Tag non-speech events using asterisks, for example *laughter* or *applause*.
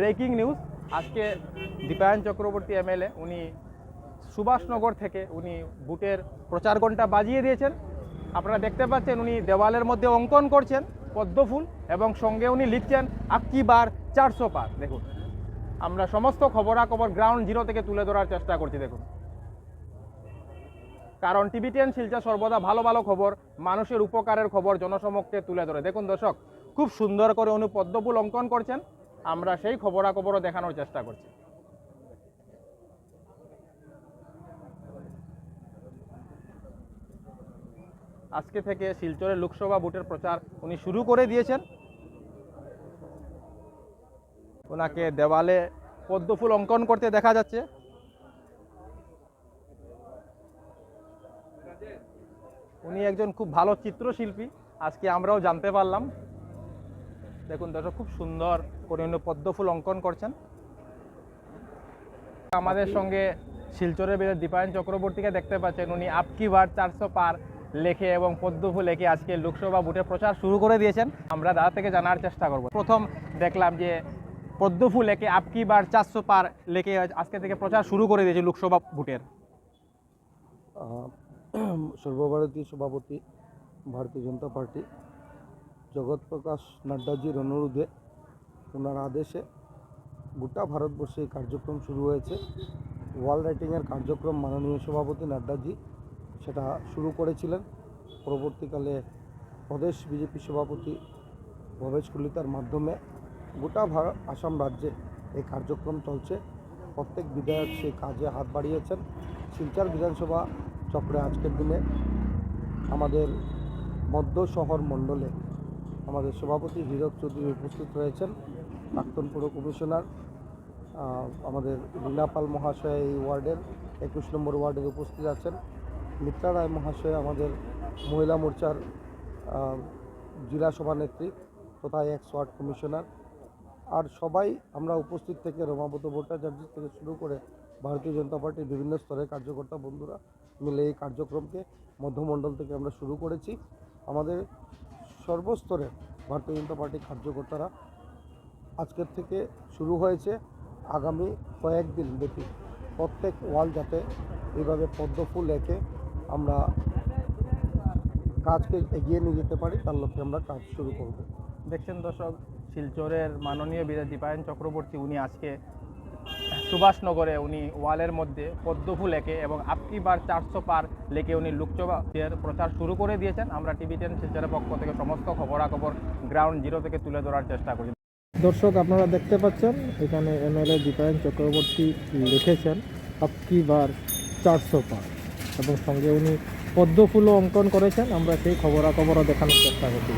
Breaking news. আজকে Dipayan Chakraborty MLA, উনি সুভাষনগর থেকে উনি বুটের প্রচার ঘণ্টা বাজিয়ে দিয়েছেন। আপনারা দেখতে পাচ্ছেন উনি দেওয়ালের মধ্যে অঙ্কন করছেন পদ্মফুল এবং সঙ্গে উনি লিখছেন আক্কি বার চারশো পার। দেখুন, আমরা সমস্ত খবরাখবর গ্রাউন্ড জিরো থেকে তুলে ধরার চেষ্টা করছি, দেখুন। কারণ টিভি টেন শিলচর সর্বদা ভালো ভালো খবর, মানুষের উপকারের খবর জনসমক্ষে তুলে ধরে। দেখুন দর্শক, খুব সুন্দর করে উনি পদ্মফুল অঙ্কন করছেন। আমরা সেই খবরাখবরও দেখানোর চেষ্টা করছি। আজকে থেকে শিলচরের লোকসভা ভোটের প্রচার উনি শুরু করে দিয়েছেন। ওনাকে দেওয়ালে পদ্মফুল অঙ্কন করতে দেখা যাচ্ছে। উনি একজন খুব ভালো চিত্রশিল্পী, আজকে আমরাও জানতে পারলাম। দেখুন দর্শক, খুব সুন্দর করে পদ্মফুল অঙ্কন করছেন। আমাদের সঙ্গে শিলচরের বেদে দীপায়ন চক্রবর্তীকে দেখতে পাচ্ছেন। উনি আপকি বার চারশো পার লেখে এবং পদ্মফুল লেখে আজকে লোকসভা ভোটের প্রচার শুরু করে দিয়েছেন। আমরা দাদা থেকে জানার চেষ্টা করব। প্রথম দেখলাম যে পদ্মফুল লেখে আপকি বার চারশো পার লেখে আজকে থেকে প্রচার শুরু করে দিয়েছে লোকসভা ভোটের *clears throat* সর্বভারতীয় সভাপতি, ভারতীয় জনতা পার্টি জগৎ প্রকাশ নাড্ডাজির অনুরোধে ওনার আদেশে গোটা ভারতবর্ষে এই কার্যক্রম শুরু হয়েছে। ওয়াল রাইটিংয়ের কার্যক্রম মাননীয় সভাপতি নাড্ডাজি সেটা শুরু করেছিলেন। পরবর্তীকালে প্রদেশ বিজেপি সভাপতি ভবেশ কলিতার মাধ্যমে গোটা ভারত আসাম রাজ্যে এই কার্যক্রম চলছে। প্রত্যেক বিধায়ক সেই কাজে হাত বাড়িয়েছেন। শিলচর বিধানসভা চক্রে আজকের দিনে আমাদের মধ্য শহর মণ্ডলে আমাদের সভাপতি হীরক চৌধুরী উপস্থিত রয়েছেন, প্রাক্তন পুর কমিশনার আমাদের লীলাপাল মহাশয় এই ওয়ার্ডের, একুশ নম্বর ওয়ার্ডের উপস্থিত আছেন। মিত্রা রায় মহাশয় আমাদের মহিলা মোর্চার জেলা সভানেত্রী তথা এক্স ওয়ার্ড কমিশনার। আর সবাই আমরা উপস্থিত থেকে রমাপত ভট্টাচার্য থেকে শুরু করে ভারতীয় জনতা পার্টির বিভিন্ন স্তরের কার্যকর্তা বন্ধুরা মিলে এই কার্যক্রমকে মধ্যমণ্ডল থেকে আমরা শুরু করেছি। আমাদের সর্বস্তরে ভারতীয় জনতা পার্টির কার্যকর্তারা আজকের থেকে শুরু হয়েছে আগামী কয়েকদিন ব্যাপী প্রত্যেক ওয়াল যাতে এইভাবে পদ্মফুল এঁকে আমরা কাজকে এগিয়ে নিয়ে যেতে পারি, তার লক্ষ্যে আমরা কাজ শুরু করব। দেখছেন দর্শক, শিলচরের মাননীয় বিধায়ক দীপায়ন চক্রবর্তী, উনি আজকে সুভাষনগরে উনি ওয়ালের মধ্যে পদ্মফুল এঁকে এবং আপকি বার চারশো পার লেকে উনি লোকসভার প্রচার শুরু করে দিয়েছেন। আমরা টিভি টেন শিলচরের পক্ষ থেকে সমস্ত খবরাখবর গ্রাউন্ড জিরো থেকে তুলে ধরার চেষ্টা করি। দর্শক, আপনারা দেখতে পাচ্ছেন, এখানে এমএলএ দীপায়ন চক্রবর্তী লিখেছেন আপকি বার চারশো পার। এবং সঙ্গে উনি পদ্মফুলও অঙ্কন করেছেন, আমরা সেই খবরাখবরও দেখানোর চেষ্টা করছি।